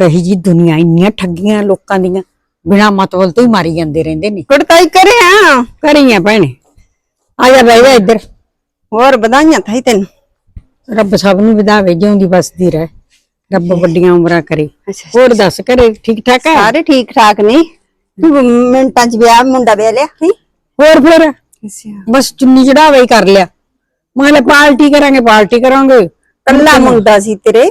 ਕਹੀ ਜੀ ਦੁਨੀਆ ਇੰਨੀਆਂ ਠੱਗੀਆਂ ਲੋਕਾਂ ਦੀਆਂ ਬਿਨਾ ਮਤਲਬ ਤੋਂ ਹੀ ਮਾਰੀ ਜਾਂਦੇ ਰਹਿੰਦੇ ਨੇ। ਕੁੜਤਾਈ ਕਰੇ ਆ ਕਰੀਆਂ ਭੈਣੇ। ਆ ਜਾ ਬਹਿ ਜਾ ਇੱਧਰ। ਹੋਰ ਵਧਾਈਆਂ ਥਾਈ ਤੈਨੂੰ। ਰੱਬ ਸਭ ਨੂੰ ਵਧਾਵੇ ਜਿਉਂਦੀ ਬਸਦੀ ਰਹਿ। ਰੱਬ ਵੱਡੀਆਂ ਉਮਰਾਂ ਕਰੇ। ਹੋਰ ਦੱਸ ਘਰੇ ਠੀਕ ਠਾਕ ਹੈ ਸਾਰੇ ਠੀਕ ਠਾਕ ਨੇ। ਮਿੰਟਾਂ ਚ ਵਿਆਹ ਮੁੰਡਾ ਵਿਆਹ ਲਿਆ ਹੈ ਹੋਰ ਫਿਰ? ਬਸ ਚੁੰਨੀ ਚੜਾਵਾ ਹੀ ਕਰ ਲਿਆ। ਮੈਂ ਲੈ ਪਾਰਟੀ ਕਰਾਂਗੇ ਪਾਰਟੀ ਕਰਾਂਗੇ। ਕੱਲਾ ਮੁੰਡਾ ਸੀ ਤੇਰੇ।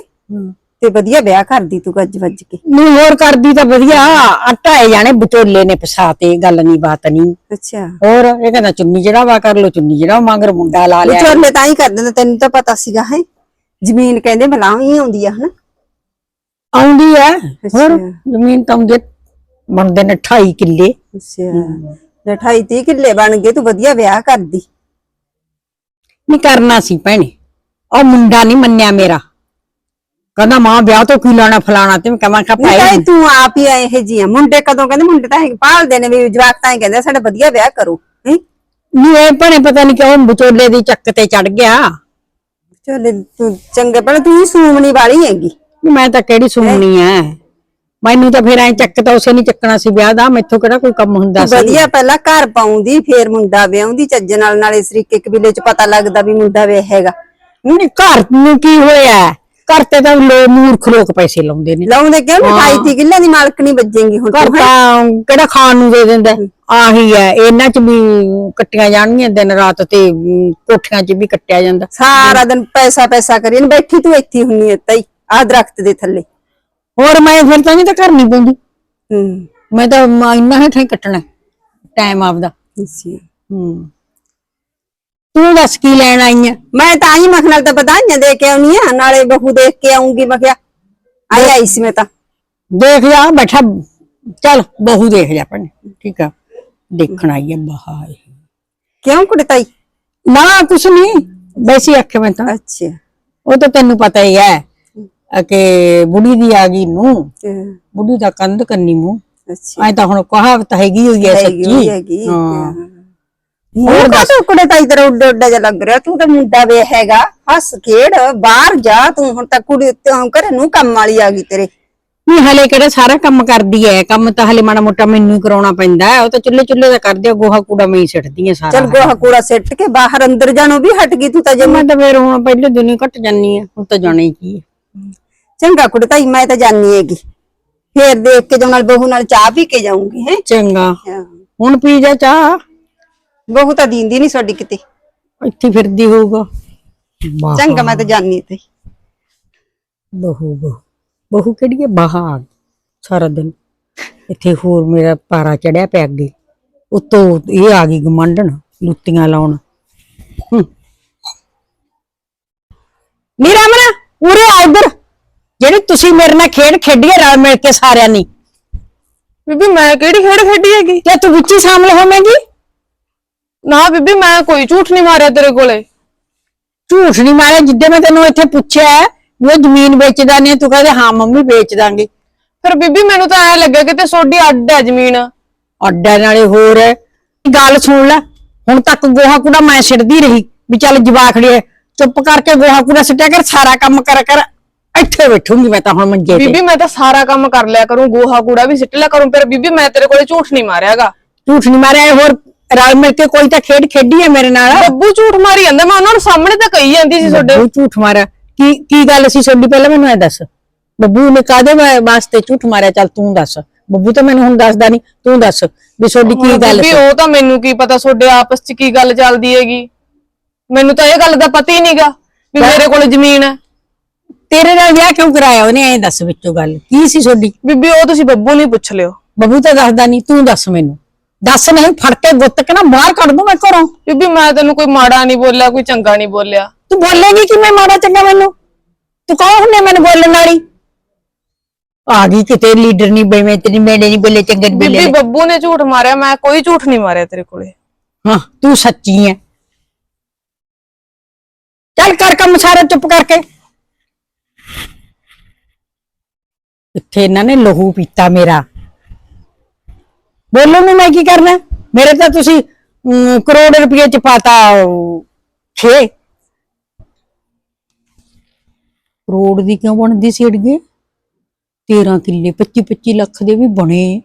ਤੇ ਵਧੀਆ ਵਿਆਹ ਕਰਦੀ ਤੂੰ ਗੱਜ ਵੱਜ ਕੇ। ਨਹੀਂ ਹੋਰ ਕਰਦੀ ਤਾਂ ਵਧੀਆ। ਆਟਾ ਹੈ ਜਾਣੇ ਵਿਚੋਲੇ ਨੇ ਫਸਾਤੇ ਗੱਲ ਨਹੀਂ ਬਾਤ ਨਹੀਂ। ਅੱਛਾ। ਹੋਰ ਇਹ ਕਹਿੰਦਾ ਚੁੰਨੀ ਚੜਾਵਾ ਕਰ ਲੋ ਚੁੰਨੀ ਚੜਾਵਾ ਮਗਰ ਮੁੰਡਾ ਲਾ ਲਿਆ। ਵਿਚੋਲੇ ਤਾਂ ਹੀ ਕਰ ਦਿੰਦੇ ਤੈਨੂੰ ਤਾਂ ਪਤਾ ਸੀਗਾ ਹੈ। ਜ਼ਮੀਨ ਕਹਿੰਦੇ ਬਲਾਵੀਂ ਆਉਂਦੀ ਆ ਹਨਾ। ਆਉਂਦੀ ਹੈ ਹੋਰ। ਜ਼ਮੀਨ ਤਾਂ ਆਉਂਦੀ। ਬਣਦੇ ਨੇ 28 ਕਿੱਲੇ। ਅੱਛਾ। ਜੇ 28 30 ਕਿੱਲੇ ਬਣ ਗਏ ਤੂੰ ਵਧੀਆ ਵਿਆਹ ਕਰਦੀ। ਨਹੀਂ ਕਰਨਾ ਸੀ ਭੈਣੇ। ਉਹ ਮੁੰਡਾ ਨਹੀਂ ਮੰਨਿਆ ਮੇਰਾ। ਕਹਿੰਦਾ ਮਾਂ ਵਿਆਹ ਤੋਂ ਕੀ ਲਾਣਾ ਫਲਾਣਾ ਤੇ ਮੈਂ ਕਹਾਂ ਕਾ ਨਹੀਂ ਭਾਈ ਤਾਂ ਤੂੰ ਆਪ ਹੀ ਇਹ ਜੀ ਆ। ਮੁੰਡੇ ਕਦੋਂ ਕਹਿੰਦੇ ਮੁੰਡੇ ਤਾਂ ਇਹ ਭਾਲਦੇ ਨੇ ਵੀ ਜਵਾਕ ਤਾਂ ਹੀ ਕਹਿੰਦੇ ਸਾਡਾ ਵਧੀਆ ਵਿਆਹ ਕਰੋ। ਹੈ? ਨਹੀਂ ਇਹ ਭੈਣੇ ਪਤਾ ਨਹੀਂ ਕਿਉਂ ਵਿਚੋਲੇ ਦੀ ਚੱਕ ਤੇ ਚੜ ਗਿਆ। ਚਲ ਤੂੰ ਚੰਗੇ ਪਰ ਤੂੰ ਹੀ ਸੂਮਣੀ ਵਾਲੀ ਹੈਗੀ। ਮੈਂ ਤਾਂ ਕਿਹੜੀ ਸੁਣਨੀ ਐ ਮੈਨੂੰ ਤਾਂ ਫਿਰ ਐ ਚੱਕ ਤਾਂ ਉਸੇ ਨਹੀਂ ਚੱਕਣਾ ਸੀ ਵਿਆਹ ਦਾ। ਮੈਥੋਂ ਕਿਹੜਾ ਕੋਈ ਕੰਮ ਹੁੰਦਾ ਸੀ? ਵਧੀਆ ਪਹਿਲਾਂ ਘਰ ਪਾਉਂਦੀ ਫੇਰ ਮੁੰਡਾ ਵਿਆਹੁੰਦੀ ਚੱਜ ਨਾਲ ਨਾਲੇ ਸਰੀਕੇ ਕਬੀਲੇ ਚ ਪਤਾ ਲੱਗਦਾ ਵੀ ਮੁੰਡਾ ਵਿਆਹੇਗਾ ਨਹੀਂ ਘਰ ਨੂੰ ਕੀ ਹੋਇਆ? ਘਰ ਤੇ ਤਾਂ ਲੋ ਮੂਰਖ ਲੋਕ ਪੈਸੇ ਲਾਉਂਦੇ ਨੇ। ਲਾਉਂਦੇ ਕਿਉਂ? 28 30 ਕਿੱਲੇ ਦੀ ਮਾਲਕਣੀ ਵੱਜੇਗੀ ਹੁਣ ਘਰ ਤੂੰ, ਹੈਂ? ਕਿਹੜਾ ਖਾਣ ਨੂੰ ਦੇ ਦਿੰਦਾ? ਆਹੀ ਐ ਇਹਨਾਂ ਚ ਵੀ ਕੱਟੀਆਂ ਜਾਣਗੀਆਂ ਦਿਨ ਰਾਤ ਤੇ ਕੋਠੀਆਂ ਚ ਵੀ ਕੱਟਿਆ ਜਾਂਦਾ। ਸਾਰਾ ਦਿਨ ਪੈਸਾ ਪੈਸਾ ਕਰੀ ਬੈਠੀ ਤੂੰ ਇੱਥੇ ਹੁੰਨੀ ਐ ਤਾਈ ਆ ਦਰਖਤ ਦੇ ਥੱਲੇ। ਹੋਰ ਮੈਂ ਫਿਰ ਤਾਂ ਨਹੀਂ ਤਾਂ ਘਰ ਨਹੀਂ ਪਾਉਂਦੀ। ਹੂੰ। ਮੈਂ ਤਾਂ ਇੰਨਾ ਹੀ ਕੱਟਣਾ ਟਾਈਮ ਆਪਦਾ। ਹੂੰ। ਤੂੰ ਦੱਸ ਕੀ ਲੈਣ ਆਈ ਆ? ਮੈਂ ਤਾਂ ਆਈ ਮਖ ਨਾਲ ਤਾਂ ਵਧਾਈਆਂ ਦੇ ਕੇ ਆਉਣੀ ਆ ਨਾਲੇ ਬਹੂ ਦੇਖ ਕੇ ਆਉਂਗੀ ਮੈਂ ਕਿਹਾ ਆਈ ਆਈ ਸੀ ਮੈਂ ਤਾਂ। ਦੇਖ ਜਾ ਬੈਠਾ ਚੱਲ ਬਹੂ ਦੇਖ ਜਾ ਭੈਣੇ ਠੀਕ ਆ। ਦੇਖਣ ਆਈ ਆ ਬਾਹਰ ਕਿਉਂ ਕੁੜੇ ਤਾਈ ਨਾ ਕੁਛ ਨਹੀਂ ਵੈਸੀ ਆਖੇ ਮੈਂ ਤਾਂ। ਅੱਛਾ। ਉਹ ਤਾਂ ਤੈਨੂੰ ਪਤਾ ਹੀ ਹੈ ਕਿ ਬੁੜੀ ਦੀ ਆ ਗਈ ਨੂੰ ਬੁੜੀ ਦਾ ਕੰਧ ਕੰਨੀ ਮੂੰਹ। ਅੱਛਾ। ਐ ਤਾਂ ਹੁਣ ਕਹਾਵਤ ਹੈਗੀ ਹੋਈ ਹੈ ਸੱਚੀ। ਹੈਗੀ ਹਾਂ। ਹੋਰ ਦੱਸ। ਕੁੜੇ ਤਾਈ ਤੇਰਾ ਉੱਡਾ ਉੱਡਾ ਜਿਹਾ ਲੱਗ ਰਿਹਾ? ਤੂੰ ਤਾਂ ਮੁੰਡਾ ਵੇ ਹੈਗਾ। ਹੱਸ ਖੇਡ ਬਾਹਰ ਜਾ ਤੂੰ। ਹੁਣ ਤਾਂ ਕੁੜੀ ਤੇ ਘਰੇ ਨੂੰ ਕੰਮ ਵਾਲੀ ਆ ਗਈ ਤੇਰੇ। ਨਹੀਂ ਹਲੇ ਕਿਹੜਾ ਸਾਰਾ ਕੰਮ ਕਰਦੀ ਹੈ ਕੰਮ ਤਾਂ ਹਲੇ ਮਾੜਾ ਮੋਟਾ ਮੈਨੂੰ ਹੀ ਕਰਾਉਣਾ ਪੈਂਦਾ ਹੈ ਉਹ ਤਾਂ ਚੁੱਲ੍ਹੇ ਚੁੱਲ੍ਹੇ ਦਾ ਕਰਦੀ ਆ ਗੋਹਾ ਕੂੜਾ ਮੈਂ ਹੀ ਸਿੱਟਦੀ ਆ ਸਾਰਾ। ਚਲ ਗੋਹਾ ਕੂੜਾ ਸਿੱਟ ਕੇ ਬਾਹਰ ਅੰਦਰ ਜਾਣੋਂ ਵੀ ਹਟ ਗਈ ਤੂੰ ਤਾਂ ਜੇ ਮੈਂ ਤਾਂ ਫਿਰ ਹੁਣ ਪਹਿਲੇ ਦਿਨ ਹੀ ਘਟ ਜਾਨੀ ਆ। ਹੁਣ ਤਾਂ ਜਾਣਾ ਹੀ ਕੀ ਚੰਗਾ ਕੁੜੇ ਤਾਈ ਮੈਂ ਤਾਂ ਹੈਗੀ। ਫੇਰ ਦੇਖ ਕੇ ਜਾਉਂ ਨਾਲ ਬਹੂ ਨਾਲ ਚਾਹ ਪੀ ਕੇ ਜਾਊਂਗੀ ਹੈ। ਚੰਗਾ। ਹੁਣ ਪੀ ਜਾ ਚਾਹ। ਬਹੂ ਤਾਂ ਦੀਂਦੀ ਨਹੀਂ ਸਾਡੀ ਕਿਤੇ। ਇੱਥੇ ਫਿਰਦੀ ਹੋਊਗਾ। ਚੰਗਾ ਮੈਂ ਤਾਂ ਜਾਣੀ ਤੇ ਬਹੂ ਬਹੂ। ਬਹੂ ਕਿਹੜੀ ਹੈ? ਬਾਹਰ। ਸਾਰਾ ਦਿਨ। ਇੱਥੇ ਹੋਰ ਮੇਰਾ ਪਾਰਾ ਚੜਿਆ ਪਿਆ ਅੱਗੇ। ਉਤੋਂ ਇਹ ਆ ਗਈ ਗਮੰਡਣ ਲੁੱਤੀਆਂ ਲਾਉਣ। ਹੂੰ। ਨੀ ਰਮਨ ਉਰੇ ਆ ਇੱਧਰ। ਜਿਹੜੀ ਤੁਸੀਂ ਮੇਰੇ ਨਾਲ ਖੇਡ ਖੇਡੀ ਰਲ ਮਿਲ ਕੇ ਸਾਰਿਆਂ ਨੇ। ਬੀਬੀ ਮੈਂ ਕਿਹੜੀ ਖੇਡ ਖੇਡੀ ਹੈਗੀ? ਤੇ ਤੂੰ ਵਿੱਚ ਹੀ ਸ਼ਾਮਲ ਹੋਵੇਂਗੀ? ਨਾ ਬੀਬੀ ਮੈਂ ਕੋਈ ਝੂਠ ਨਹੀਂ ਮਾਰਿਆ ਤੇਰੇ ਕੋਲੇ। ਝੂਠ ਨਹੀਂ ਮਾਰਿਆ ਜਿੱਦੇ ਮੈਂ ਤੈਨੂੰ ਇੱਥੇ ਪੁੱਛਿਆ ਹੈ ਵੀ ਉਹ ਜ਼ਮੀਨ ਵੇਚਦਾ ਨੇ ਤੂੰ ਕਹਿੰਦੇ ਹਾਂ ਮੰਮੀ ਵੇਚ ਦਾਂਗੇ। ਫਿਰ ਬੀਬੀ ਮੈਨੂੰ ਤਾਂ ਐ ਲੱਗਾ ਕਿ ਤੇ ਸੋਡੀ ਅੱਡ ਹੈ ਜ਼ਮੀਨ। ਅੱਡਾ ਨਾਲੇ ਹੋਰ ਹੈ। ਗੱਲ ਸੁਣ ਲੈ ਹੁਣ ਤੱਕ ਗੋਹਾ ਕੂੜਾ ਮੈਂ ਸਿੱਟਦੀ ਰਹੀ ਵੀ ਚੱਲ ਜਵਾਖੜੀ ਹੈ ਚੁੱਪ ਕਰਕੇ ਗੋਹਾ ਕੂੜਾ ਸਿੱਟਿਆ ਕਰ ਸਾਰਾ ਕੰਮ ਕਰ ਕਰ ਇੱਥੇ ਬੈਠੂੰਗੀ ਮੈਂ ਤਾਂ ਹੁਣ ਮੰਜੇ ਤੇ। ਬੀਬੀ ਮੈਂ ਤਾਂ ਸਾਰਾ ਕੰਮ ਕਰ ਲਿਆ ਕਰੂੰ ਗੋਹਾ ਕੂੜਾ ਵੀ ਸਿੱਟ ਲਿਆ ਕਰੂੰ ਫਿਰ ਬੀਬੀ ਮੈਂ ਤੇਰੇ ਕੋਲੇ ਝੂਠ ਨਹੀਂ ਮਾਰਿਆਗਾ। ਝੂਠ ਨਹੀਂ ਮਾਰਿਆ ਇਹ ਹੋਰ ਰਲ ਮਿਲ ਕੇ ਕੋਈ ਤਾਂ ਖੇਡ ਖੇਡੀ ਹੈ ਮੇਰੇ ਨਾਲ? ਬੱਬੂ ਝੂਠ ਮਾਰੀ ਜਾਂਦਾ ਮੈਂ ਉਹਨਾਂ ਨੂੰ ਸਾਹਮਣੇ ਤਾਂ ਕਹੀ ਜਾਂਦੀ ਸੀ ਤੁਹਾਡੇ। ਬੱਬੂ ਝੂਠ ਮਾਰਿਆ। ਕੀ ਕੀ ਗੱਲ ਸੀ ਤੁਹਾਡੀ? ਪਹਿਲਾਂ ਮੈਨੂੰ ਇਹ ਦੱਸ। ਬੱਬੂ ਨੇ ਕਾਦੇ ਵਾਸਤੇ ਝੂਠ ਮਾਰਿਆ? ਚੱਲ ਤੂੰ ਦੱਸ। ਬੱਬੂ ਤਾਂ ਮੈਨੂੰ ਹੁਣ ਦੱਸਦਾ ਨਹੀਂ। ਤੂੰ ਦੱਸ ਵੀ ਤੁਹਾਡੀ ਕੀ ਗੱਲ ਸੀ? ਉਹ ਤਾਂ ਮੈਨੂੰ ਕੀ ਪਤਾ ਤੁਹਾਡੇ ਆਪਸ 'ਚ ਕੀ ਗੱਲ ਚੱਲਦੀ ਹੈਗੀ। ਮੈਨੂੰ ਤਾਂ ਇਹ ਗੱਲ ਦਾ ਪਤਾ ਹੀ ਨਹੀਂਗਾ ਵੀ ਮੇਰੇ ਕੋਲ ਜ਼ਮੀਨ ਹੈ। ਤੇਰੇ ਨਾਲ ਵਿਆਹ ਕਿਉਂ ਕਰਾਇਆ ਉਹਨੇ? ਐਂ ਦੱਸ ਵਿੱਚੋਂ ਗੱਲ। ਕੀ ਸੀ ਤੁਹਾਡੀ? ਬੀਬੀ ਉਹ ਤੁਸੀਂ ਬੱਬੂ ਨੂੰ ਹੀ ਪੁੱਛ ਲਿਓ। ਬੱਬੂ ਤਾਂ ਦੱਸਦਾ ਨਹੀਂ। ਤੂੰ ਦੱਸ ਮੈਨੂੰ। ਦੱਸ ਨਹੀਂ ਫੜ ਕੇ ਗੁੱਤ ਕੇ ਨਾ ਬਾਹਰ ਕੱਢ ਦੂੰ ਮੈਂ ਘਰੋਂ। ਬੀਬੀ ਮੈਂ ਤੈਨੂੰ ਕੋਈ ਮਾੜਾ ਨਹੀਂ ਬੋਲਿਆ ਕੋਈ ਚੰਗਾ ਨਹੀਂ ਬੋਲਿਆ। ਤੂੰ ਬੋਲੇਗੀ ਕਿ ਮੈਂ ਮਾੜਾ ਚੰਗਾ ਮੈਨੂੰ? ਤੂੰ ਕੌਣ ਹੁੰਨੇ ਮੈਨੂੰ ਬੋਲਣ ਵਾਲੀ? ਆ ਗਈ ਕਿਤੇ ਲੀਡਰ ਨਹੀਂ ਬਈ ਮੈਂ ਤੇਰੀ ਮੇਰੇ ਨਹੀਂ ਬੋਲੇ ਚੰਗੇ ਨਹੀਂ ਬੀਬੀ ਬੋਲੇ ਬੱਬੂ ਨੇ ਝੂਠ ਮਾਰਿਆ ਮੈਂ ਕੋਈ ਝੂਠ ਨਹੀਂ ਮਾਰਿਆ ਤੇਰੇ ਕੋਲੇ। ਹਾਂ ਤੂੰ ਸੱਚੀ ਹੈ ਚੱਲ ਕਰ ਕੰਮ ਸਾਰਾ ਚੁੱਪ ਕਰਕੇ। ਇੱਥੇ ਇਹਨਾਂ ਨੇ ਲਹੂ ਪੀਤਾ ਮੇਰਾ। ਬੋਲੋ ਨੂੰ ਮੈਂ ਕੀ ਕਰਨਾ? ਮੇਰੇ ਤਾਂ ਤੁਸੀਂ ਅਮ, ਕਰੋੜ ਰੁਪਏ ਚ ਪਾਤਾ 6 ਕਰੋੜ ਦੀ ਕਿਉਂ ਬਣਦੀ ਸੀ ਅੜੀਏ? 13 ਕਿੱਲੇ 25 25 ਲੱਖ ਦੇ ਵੀ ਬਣੇ।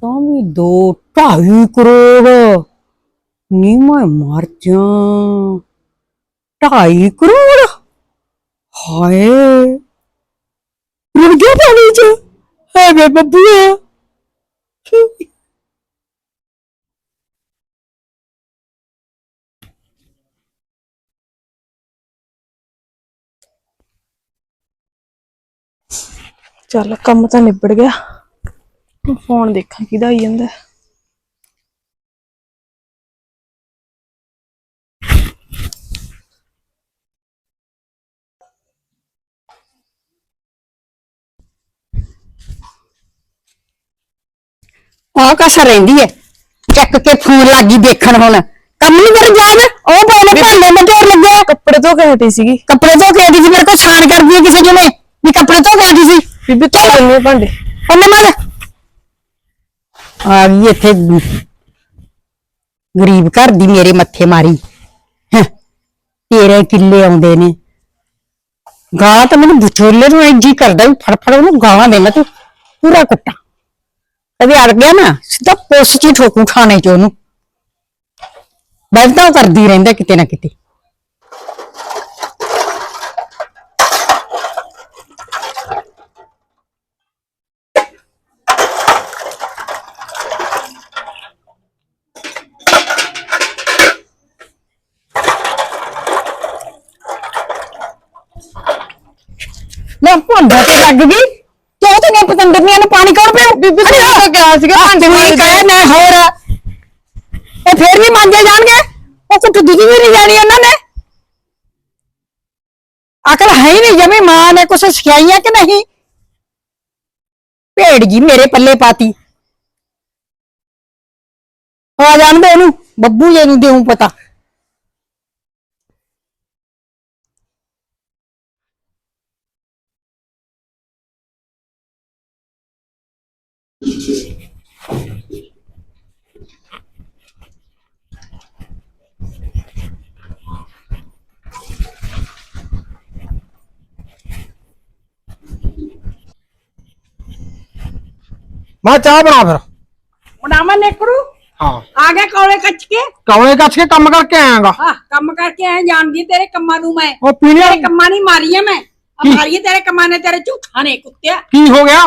ਤਾਂ ਵੀ ਦੋ ਢਾਈ ਕਰੋੜ। ਨੀ ਮੈਂ ਮਰ ਜਾ। 2.5 ਕਰੋੜ? ਹਾਏ। ਰੁੜ ਗਿਆ ਪਾਣੀ ਚ। ਹੈ ਵੇ ਬੱਬੂਆ। ਚੱਲ ਕੰਮ ਤਾਂ ਨਿਬੜ ਗਿਆ। ਫੋਨ ਦੇਖਾਂ ਕਿਹਦਾ ਆਈ ਜਾਂਦਾ। ਆ ਕਸਰ ਰਹਿੰਦੀ ਐ। ਚੱਕ ਕੇ ਫੋਨ ਲੱਗੀ ਦੇਖਣ ਹੁਣ। ਕੰਮ ਨਹੀਂ ਕਰ ਜਾਣ ਉਹ ਨੇ ਭਾਂਡੇ ਮਟੇਰ ਲੱਗੇ ਕੱਪੜੇ ਧੋ ਕੇ ਹਟੀ ਸੀਗੀ। ਕੱਪੜੇ ਧੋ ਕੇ ਆਦੀ ਸੀ ਮੇਰੇ ਕੋਲ ਛਾਣ ਕਰਦੀ ਹੈ ਕਿਸੇ ਜਣੇ ਵੀ ਕੱਪੜੇ ਧੋ ਕੇ ਆਦੀ ਸੀ। ਬੀਬੀ ਧੋ ਲੈਣੇ ਭਾਂਡੇ। ਉਹਨੇ ਮਾਰ। ਆ ਗਈ ਇੱਥੇ ਗਰੀਬ ਘਰ ਦੀ ਮੇਰੇ ਮੱਥੇ ਮਾਰੀ। ਤੇਰੇ ਕਿੱਲੇ ਆਉਂਦੇ ਨੇ। ਗਾਲਾਂ ਤਾਂ ਮੈਨੂੰ ਵਿਚੋਲੇ ਨੂੰ ਇੰਜ ਕਰਦਾ ਵੀ ਫੜ ਫੜ ਉਹਨੂੰ ਗਾਲਾਂ ਦੇ ਮੈਂ ਤੂੰ। ਪੂਰਾ ਕੁੱਟਾਂ। ਕਦੇ ਅੜ ਗਿਆ ਨਾ, ਸਿੱਧਾ ਪੁਲਿਸ ਚ ਹੀ ਠੋਕੂ ਖਾਣੇ ਚ ਉਹਨੂੰ। ਬਸ ਕਰਦੀ ਰਹਿੰਦਾ ਕਿਤੇ ਨਾ ਕਿਤੇ। ਲੈ, ਭਾਂਡਾ ਤੇ ਲੱਗ ਗਈ। ਕਿਉਂ ਤੇ ਨੇ ਪਤੰਦਰਨੀਆਂ ਨੂੰ ਪਾਣੀ ਕੌਣ ਬੀਬੀ ਨੇ ਤਾਂ ਕਿਹਾ ਸੀਗਾ ਭਾਂਡੇ ਨਹੀਂ ਕਹੇ ਨਾ ਹੋਰ। ਇਹ ਫੇਰ ਵੀ ਮੰਗੇ ਜਾਣਗੇ? ਉਹ ਕੁੱਟ ਦੁੱਧ ਵੀ ਨਹੀਂ ਜਾਣੀ ਉਹਨਾਂ ਨੇ? ਅਕਲ ਹੈ ਹੀ ਨਹੀਂ ਜਮੀ ਮਾਂ ਨੇ ਕੁਛ ਸਿਖਾਈਆਂ ਕਿ ਨਹੀਂ? ਭੇੜ ਜੀ ਮੇਰੇ ਪੱਲੇ ਪਾਤੀ। ਆ ਜਾਣਦੇ ਉਹਨੂੰ ਬੱਬੂ ਜੀ ਨੂੰ ਦੇਉਂ ਪਤਾ। ਮੈਂ ਚਾਹ ਬਣਾ ਫਿਰ। ਬਣਾਵਾ ਨੇਕੜੂ? ਹਾਂ। ਆ ਗਿਆ ਕੋਲੇ ਕੱਚ ਕੇ? ਕੌਲੇ ਕੱਛ ਕੇ ਕੰਮ ਕਰਕੇ ਆਇਆਗਾ ਹਾਂ ਕੰਮ ਕਰਕੇ ਆਇਆ ਜਾਣਦੀ ਤੇਰੇ ਕੰਮਾਂ ਨੂੰ ਮੈਂ। ਉਹ ਪੀਣੇ ਤੇਰੇ ਕੰਮਾਂ ਨਹੀਂ ਮਾਰੀ ਐ ਮੈਂ ਕੀ? ਮਾਰੀ ਐ ਤੇਰੇ ਕੰਮਾਂ ਨੇ ਤੇਰੇ ਝੂਠਾਂ ਨੇ ਕੁੱਤਿਆ। ਕੀ ਹੋ ਗਿਆ?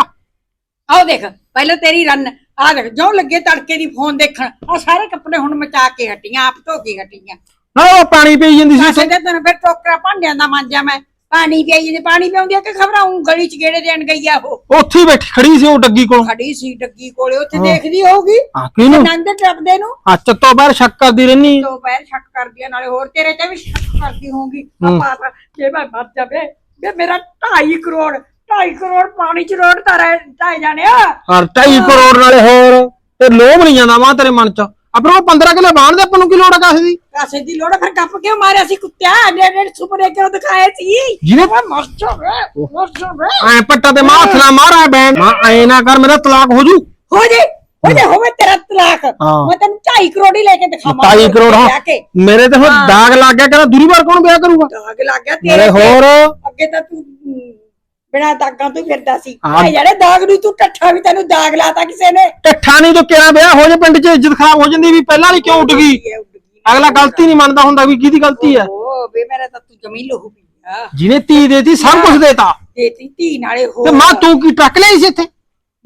ਆਓ ਦੇਖ ਪਹਿਲਾਂ ਤੇਰੀ ਰਨ ਆ ਦੇਖ ਜੋ ਲੱਗੇ ਤੜਕੇ ਦੀ ਫੋਨ ਦੇਖਣ ਆ ਸਾਰੇ ਕੱਪੜੇ ਹੁਣ ਮਚਾ ਕੇ ਹਟੀਆਂ ਆਪ ਧੋ ਕੇ ਹਟੀਆਂ। ਨਾ ਉਹ ਪਾਣੀ ਪੀ ਜਾਂਦੀ ਸੀ ਉੱਥੇ। ਦੇ ਤੈਨੂੰ ਫਿਰ ਟੋਕਰਾ ਭਾਂਡਿਆਂ ਦਾ ਮਾਂਜਾ ਮੈਂ। ਪਾਣੀ ਪਈ ਜੇ ਪਾਣੀ ਪਿਆਉਂਦੀ ਆ ਕਿ ਖਬਰਾਂ ਉਂ ਗਲੀ ਚ ਗੇੜੇ ਦੇਣ ਗਈ ਆ ਉਹ। ਉੱਥੇ ਹੀ ਬੈਠੀ ਖੜੀ ਸੀ ਉਹ ਡੱਗੀ ਕੋਲ। ਖੜੀ ਸੀ ਡੱਗੀ ਕੋਲੇ ਉੱਥੇ ਦੇਖਦੀ ਹੋਊਗੀ ਹਾਂ ਕਿਹਨੂੰ? ਨੰਦ ਟੱਪਦੇ ਨੂੰ। ਆ ਚੱਤੋ ਬਾਹਰ ਸ਼ੱਕ ਕਰਦੀ ਰਹਿਨੀ ਦੋ ਪੈਰ ਸ਼ੱਕ ਕਰਦੀ ਆ ਨਾਲੇ ਹੋਰ ਤੇਰੇ ਤੇ ਵੀ ਸ਼ੱਕ ਕਰਦੀ ਹੋਊਗੀ। ਆਪਾਂ ਜੇ ਮੈਂ ਮਰ ਜਾਵੇ ਵੀ ਮੇਰਾ 2.5 ਕਰੋੜ 2.5 ਕਰੋੜ ਪਾਣੀ ਚ ਰੋੜ ਤਾਰੇ ਢਾਈ ਜਾਣੇ ਆ ਹਰ 2.5 ਕਰੋੜ ਨਾਲੇ ਹੋਰ ਤੇ ਲੋਭ ਨਹੀਂ ਜਾਂਦਾ ਮਾਂ ਤੇਰੇ ਮਨ ਚ। ਉਹ 15 ਕਿਲੋ ਬਾਣ ਦੇ ਆਪਾਂ ਨੂੰ ਕੀ ਲੋੜ ਆ ਕਾਸੇ ਦੀ? ਕਾਸੇ ਦੀ ਲੋੜ ਆ, ਫਿਰ ਗੱਪ ਕਿਉਂ ਮਾਰਿਆ ਸੀ ਕੁੱਤਿਆ? ਐਡੇ ਐਡੇ ਸੁਪਨੇ ਕਿਉਂ ਦਿਖਾਏ ਸੀ? ਜਿਹਨੇ ਮੈਂ ਮਰ ਜਾਵੇ ਮਰ ਜਾਵੇ ਐ ਪੱਟਾ ਤੇ ਮਾਂ ਹੱਥ ਨਾ ਮਾਰਾ ਬੈਣ ਮਾਂ ਐ ਨਾ ਕਰ ਮੇਰਾ ਤਲਾਕ ਹੋ ਜੂ। ਹੋ ਜੇ ਹੋ ਜੇ ਹੋਵੇ ਤੇਰਾ ਤਲਾਕ। ਹਾਂ। ਮੈਂ ਤੈਨੂੰ 2.5 ਕਰੋੜ ਹੀ ਲੈ ਕੇ ਦਿਖਾਵਾਂ। 2.5 ਕਰੋੜ ਹਾਂ। ਕੇ। ਮੇਰੇ ਤੇ ਹੁਣ ਦਾਗ ਲੱਗ ਗਿਆ ਕਹਿੰਦਾ ਦੂਰੀ ਵਾਰ ਕੌਣ ਵਿਆਹ ਕਰੂਗਾ? ਦਾਗ ਲੱਗ ਗਿਆ ਨਾਲੇ ਤੇਰੇ ਤੇ। ਹੋਰ। ਅੱਗੇ ਤਾਂ ਤੂੰ ਬਿਨਾਂ ਦਾਗਾਂ ਤੋਂ ਹੀ ਫਿਰਦਾ ਸੀ। ਹਾਂ। ਇਹ ਜਿਹੜੇ ਦਾਗ ਨੂੰ ਤੂੰ ਟੱਠਾ ਵੀ ਤੈਨੂੰ ਦਾਗ ਲਾਤਾ ਕਿਸੇ ਨੇ। ਟੱਠਾ ਨਹੀਂ ਜੋ ਕਿਹੜਾ ਵਿਆਹ ਹੋ ਜੇ ਪਿੰਡ 'ਚ ਇੱਜ਼ਤ ਖਰਾਬ ਹੋ ਜਾਂਦੀ ਵੀ ਪਹਿਲਾਂ ਵਾਲੀ ਕਿਉਂ ਉੱਡ ਗਈ? ਅਗਲਾ ਗਲਤੀ ਨਹੀਂ ਮੰਨਦਾ ਹੁੰਦਾ ਵੀ ਕਿਹਦੀ ਗਲਤੀ ਹੈ। ਓ ਵੇ ਮੇਰਾ ਤਾਂ ਤੂੰ ਜਮੀ ਲਹੂ ਪੀਆ ਜਿਹਨੇ ਧੀ ਦੇਤੀ ਸਭ ਕੁਝ ਦੇਤਾ। ਦੇਤੀ ਧੀ ਨਾਲੇ ਹੋ ਤੇ ਮਾਂ ਤੂੰ। ਕੀ ਟਰੱਕ ਲਈ ਸੀ ਇੱਥੇ?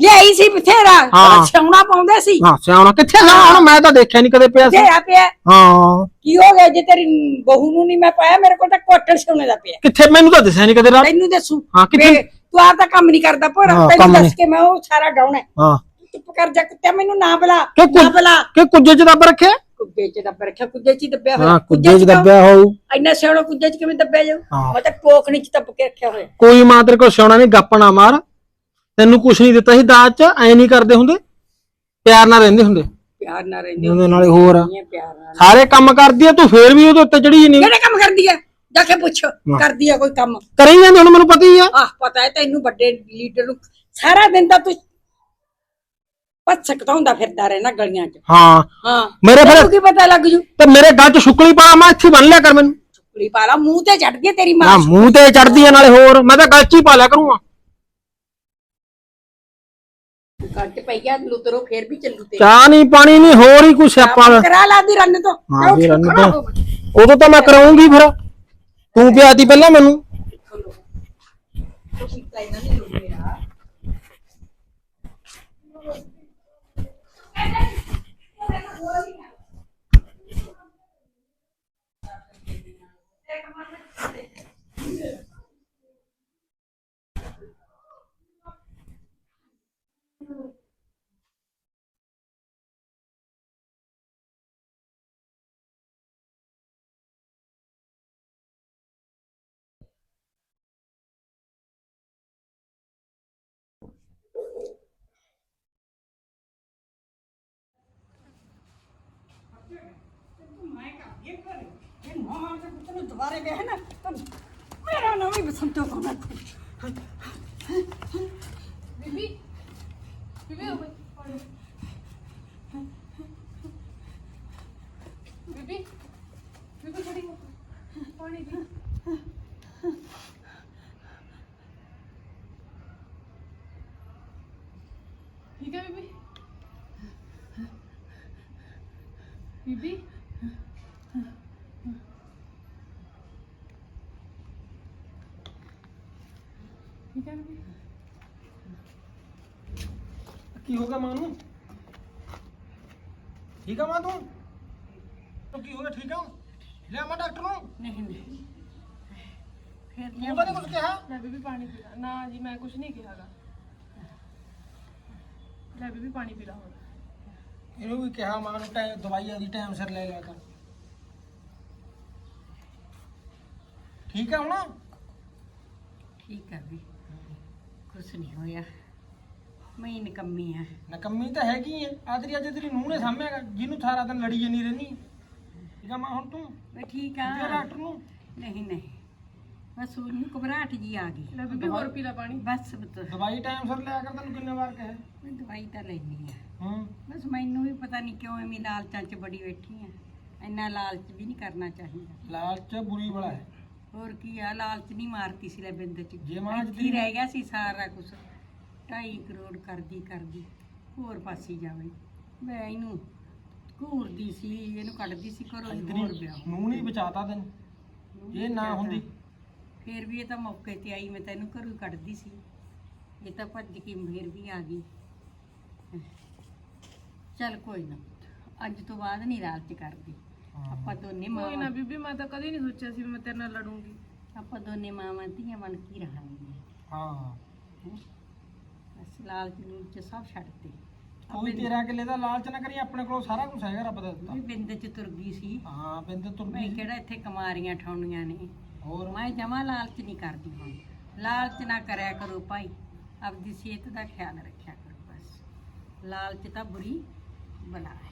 ਲਿਆਈ ਸੀ ਬਥੇਰਾ ਹਾਂ। ਛਾਉਣਾ ਪਾਉਂਦੇ ਸੀ। ਹਾਂ ਸਿਆਉਣਾ ਕਿੱਥੇ ਸਿਆਉਣਾ ਹੁਣ ਮੈਂ ਤਾਂ ਦੇਖਿਆ ਨਹੀਂ ਕਦੇ ਪਿਆ ਸੀ। ਬਥੇਰਾ ਪਿਆ। ਹਾਂ। ਕੀ ਹੋ ਗਿਆ ਜੇ ਤੇਰੀ ਬਹੂ ਨੂੰ ਨਹੀਂ ਮੈਂ ਪਾਇਆ? ਮੇਰੇ ਕੋਲ ਤਾਂ ਕੁਆਟਰ ਛਾਉਣੇ ਦਾ ਪਿਆ। ਕਿੱਥੇ? ਮੈਨੂੰ ਤਾਂ ਦਿਸਿਆ ਨਹੀਂ ਕਦੇ ਰਾਤ। ਤੈਨੂੰ ਦੱਸੂ। ਹਾਂ, ਕਿੱਥੇ? ਵੇ, ਤੂੰ ਆਪ ਤਾਂ ਕੰਮ ਨਹੀਂ ਕਰਦਾ ਪਰ ਹਾਂ, ਤੈਨੂੰ ਕੰਮ ਦੱਸ ਨਹੀਂ। ਕੇ ਮੈਂ ਉਹ ਸਾਰਾ ਡਾਉਣਾ ਹੈ। ਹਾਂ। ਤੂੰ ਚੁੱਪ ਕਰ ਜਾ ਕੁੱਤੇ ਮੈਨੂੰ ਨਾ ਬੁਲਾ ਕਿ ਨਾ ਬੁਲਾ। ਕਿ ਕੁੱਜੇ 'ਚ ਦੱਬ ਰੱਖਿਆ? ਕੁੱਜੇ ਚ ਦੱਬਿਆ ਰੱਖਿਆ ਕੁੱਜੇ ਚ ਹੀ ਦੱਬਿਆ ਹੋਇਆ। ਹਾਂ ਕੁੱਜੇ 'ਚ? ਦੱਬਿਆ ਹੋਊ। ਇੰਨਾ ਸਿਆਣਾ ਕੁੱਜੇ ਚ ਕਿਵੇਂ ਦੱਬਿਆ ਜਾਊ? ਹਾਂ। ਮੈਂ ਤਾਂ ਟੋਕਣੀ ਚ ਦੱਬ ਕੇ ਰੱਖਿਆ ਹੋਇਆ। ਕੋਈ ਮਾਂ ਤੇਰੇ ਕੋਲ ਸਿਆਉਣਾ ਨਹੀਂ ਗੱਪ ਨਾ ਮਾਰ। ਤੈਨੂੰ ਕੁਛ ਨਹੀਂ ਦਿੱਤਾ ਸੀ ਦਾਜ 'ਚ ਐ ਨਹੀਂ ਕਰਦੇ ਹੁੰਦੇ? ਪਿਆਰ ਨਾਲ ਰਹਿੰਦੇ ਹੁੰਦੇ? ਪਿਆਰ ਨਾਲ ਰਹਿੰਦੀ ਉਹਦੇ ਨਾਲੇ ਹੋਰ ਆ। ਹੁੰਦੀ ਹੈ, ਪਿਆਰ ਨਾਲ। ਸਾਰੇ ਕੰਮ ਕਰਦੀ ਆ ਤੂੰ ਫੇਰ ਵੀ ਉਹਦੇ ਉੱਤੇ ਚੜੀ ਨਹੀਂ ਕਿਹੜੇ ਕੰਮ ਕਰਦੀ ਹੈ ਜਾ ਕੇ ਪੁੱਛ ਕਰਦੀ ਹੈ ਕੋਈ ਕੰਮ? ਕਰੀ ਜਾਂਦੇ ਹੁਣ ਮੈਨੂੰ ਪਤਾ ਹੀ ਆ। ਆਹ ਪਤਾ ਹੈ ਤੈਨੂੰ ਵੱਡੇ ਲੀਡਰ ਨੂੰ। ਸਾਰਾ ਦਿਨ ਤਾਂ ਤੂੰ ਪੱਛ ਸਕਦਾ ਹੁੰਦਾ ਫਿਰਦਾ ਰਹਿਣਾ ਗਲੀਆਂ 'ਚ। ਹਾਂ। ਹਾਂ। ਮੇਰੇ ਫਿਰ ਤੈਨੂੰ ਕੀ ਪਤਾ ਲੱਗ ਜੂ? ਤੇ ਮੇਰੇ ਗੱਲ 'ਚ ਸ਼ੁਕਲੀ ਪਾ ਮੈਂ ਇੱਥੇ ਬੰਨ ਲਿਆ ਕਰ ਮੈਨੂੰ। ਚੁਕਲੀ ਪਾਲਾ ਮੂੰਹ ਤੇ ਚੜ ਗਈ ਤੇਰੀ ਨਾ ਮਾਂ ਮੂੰਹ ਤੇ ਚੜਦੀ ਆ ਨਾਲੇ ਹੋਰ ਮੈਂ ਤਾਂ ਗੱਲ 'ਚ ਹੀ ਪਾ ਲਿਆ ਕਰੂੰਗਾ। ਕੱਟ ਪਈਆ ਲੁਤਰੋ ਫੇਰ ਵੀ ਚੱਲੂ ਤੇ ਚਾਹ ਨਹੀਂ ਪਾਣੀ ਨਹੀਂ ਹੋਰ ਹੀ ਕੁਛ ਆਪਾਂ ਕਰਾ ਲਾ ਦੀ ਰੰਨ ਤੋਂ। ਹਾਂ ਵੀ ਰੰਨ ਤੋਂ। ਉਦੋਂ ਤਾਂ ਮੈਂ ਕਰਾਉਂਗੀ ਫਿਰ। ਤੂੰ ਪਿਆਤੀ ਪਹਿਲਾਂ ਮੈਨੂੰ। ਦੁਬਾਰੇ ਵੇਖ ਨਾ ਮੇਰਾ ਨਾਮ ਹੀ ਬਸੰਤੋ ਕੋਣਾ ਬੀਬੀ ਬੀਬੀ ਹੋ ਬੀਬੀ ਬੀਬੀ ਖੜੀ ਹੋ ਪਾਣੀ ਪੀ ਠੀਕ ਹੈ ਬੀਬੀ ਬੀਬੀ ਠੀਕ ਹੈ ਬੀਬੀ ਕੀ ਹੋ ਗਿਆ ਮਾਂ ਨੂੰ ਠੀਕ ਆ ਮਾਂ ਤੂੰ ਤੂੰ ਕੀ ਹੋ ਗਿਆ ਠੀਕ ਆ ਲੈ ਮੈਂ ਡਾਕਟਰ ਨੂੰ ਨਹੀਂ ਨਹੀਂ ਫੇਰ ਤੂੰ ਤਾਂ ਨਹੀਂ ਕੁਝ ਕਿਹਾ ਲੈ ਬੀਬੀ ਪਾਣੀ ਪੀ ਲਾ ਨਾ ਜੀ ਮੈਂ ਕੁਝ ਨਹੀਂ ਇਹਨੂੰ ਵੀ ਕਿਹਾ ਮਾਂ ਨੂੰ ਟਾਈਮ ਦਵਾਈਆਂ ਦੀ ਟਾਈਮ ਸਿਰ ਲੈ ਲਿਆ ਕਰ ਠੀਕ ਆ ਹੁਣ? ਠੀਕ ਹੈ ਵੀ। ਕੁਛ ਨਹੀਂ ਹੋਇਆ। ਮੈਂ ਹੀ ਨਿਕੰਮੀ ਆ। ਨਕੰਮੀ ਤਾਂ ਹੈਗੀ ਐ ਆਦਰੀ ਅੱਜ ਤੇਰੀ ਨੂੰਹ ਨੇ ਸਾਂਭਿਆਗਾ ਜਿਹਨੂੰ ਸਾਰਾ ਦਿਨ ਲੜੀ ਜੰਨੀ ਰਹਿਣੀ ਠੀਕ ਆ ਮਾਂ ਹੁਣ ਤੂੰ? ਮੈਂ ਠੀਕ ਜੇ ਆ ਡਾਕਟਰ ਨੂੰ? ਨਹੀਂ ਨਹੀਂ। ਬਸ ਉਹਨੂੰ ਘਬਰਾਹਟ ਜੀ ਆ ਗਈ। ਲੈ ਬੀਬੀ ਹੋਰ ਪੀ ਲਾ ਪਾਣੀ। ਬਸ ਬਤ ਦਵਾਈ ਟਾਈਮ ਸਿਰ ਲਿਆ ਕਰ ਤੈਨੂੰ ਕਿੰਨੇ ਵਾਰ ਕਹੇ? ਮੈਂ ਦਵਾਈ ਤਾਂ ਲੈਣੀ ਆ। ਹੂੰ। ਬਸ ਮੈਨੂੰ ਵੀ ਪਤਾ ਨਹੀਂ ਕਿਉਂ ਐਵੇਂ ਲਾਲਚਾਂ 'ਚ ਬੜੀ ਬੈਠੀ ਆ। ਇੰਨਾ ਲਾਲਚ ਵੀ ਨਹੀਂ ਕਰਨਾ ਚਾਹੀਦਾ। ਲਾਲਚ ਬੁਰੀ ਬਲਾ ਹੈ। ਹੋਰ ਕੀ ਆ ਲਾਲਚ ਨਹੀਂ ਮਾਰਤੀ ਸੀ ਲੈ ਬਿੰਦ 'ਚ। ਜੇ ਮਾਂ ਇੱਥੇ ਹੀ ਰਹਿ ਗਿਆ ਸੀ ਸਾਰਾ ਕੁਝ 2.5 ਕਰੋੜ ਕਰਦੀ ਕਰਦੀ ਹੋਰ ਪਾਸੀ ਜਾਵੇ। ਮੈਂ ਇਹਨੂੰ ਘੂਰਦੀ ਸੀ ਇਹਨੂੰ ਕੱਢਦੀ ਸੀ ਘਰੋਂ ਹੀ ਹੋਰ ਵਿਆਹ ਨੂੰਹ ਨਹੀਂ ਬਚਾਤਾ ਤੈਨੂੰ? ਜੇ ਨਾ ਹੁੰਦੀ। ਫੇਰ ਵੀ ਇਹ ਤਾਂ ਮੌਕੇ ਤੇ ਆਈ ਮੈਂ ਤੈਨੂੰ ਘਰੋਂ ਹੀ ਕੱਢਦੀ ਸੀ। ਇਹ ਤਾਂ ਭੱਜ ਕੇ ਫੇਰ ਵੀ ਆ ਗਈ। ਚੱਲ ਕੋਈ ਨਾ ਅੱਜ ਤੋਂ ਬਾਅਦ ਨਹੀਂ ਲਾਲਚ ਕਰਦੀ। ਆਪਾਂ ਦੋਨੇ ਕੋਈ ਨਾ ਮਾਵਾਂ ਬੀਬੀ ਮੈਂ ਤਾਂ ਕਦੇ ਨਹੀਂ ਸੋਚਿਆ ਸੀ ਵੀ ਮੈਂ ਤੇਰੇ ਨਾਲ ਲੜੂੰਗੀ। ਆਪਾਂ ਦੋਨੇ ਮਾਵਾਂ ਧੀਆਂ ਬਣ ਕੇ ਰਹਾਂਗੇ। ਹਾਂ। ਬਸ ਲਾਲਚ ਨੂੰ ਚ ਸਭ ਛੱਡਤੇ ਕੋਈ ਤੇਰਾ ਕਿਲੇ ਦਾ ਲਾਲਚ ਨਾ ਕਰੀ ਆਪਣੇ ਕੋਲ ਸਾਰਾ ਕੁਝ ਹੈਗਾ ਰੱਬ ਦਾ ਦਿੱਤਾ। ਵੀ ਬਿੰਦ ਚ ਤੁਰ ਗਈ ਸੀ। ਹਾਂ ਬਿੰਦ ਤੁਰ ਮੈਂ ਗਈ। ਕਿਹੜਾ ਇੱਥੇ ਕਮਾਰੀਆਂ ਠਾਉਣੀਆਂ ਨੇ? ਹੋਰ? ਮੈਂ ਜਮਾ ਲਾਲਚ ਨਹੀਂ ਕਰਦੀ ਹੁਣ। ਲਾਲਚ ਨਾ ਕਰਿਆ ਕਰੋ ਭਾਈ। ਆਪਦੀ ਸਿਹਤ ਦਾ ਖਿਆਲ ਰੱਖਿਆ ਕਰੋ ਬਸ। ਲਾਲਚ ਤਾਂ ਬੁਰੀ ਬਲਾ ਹੈ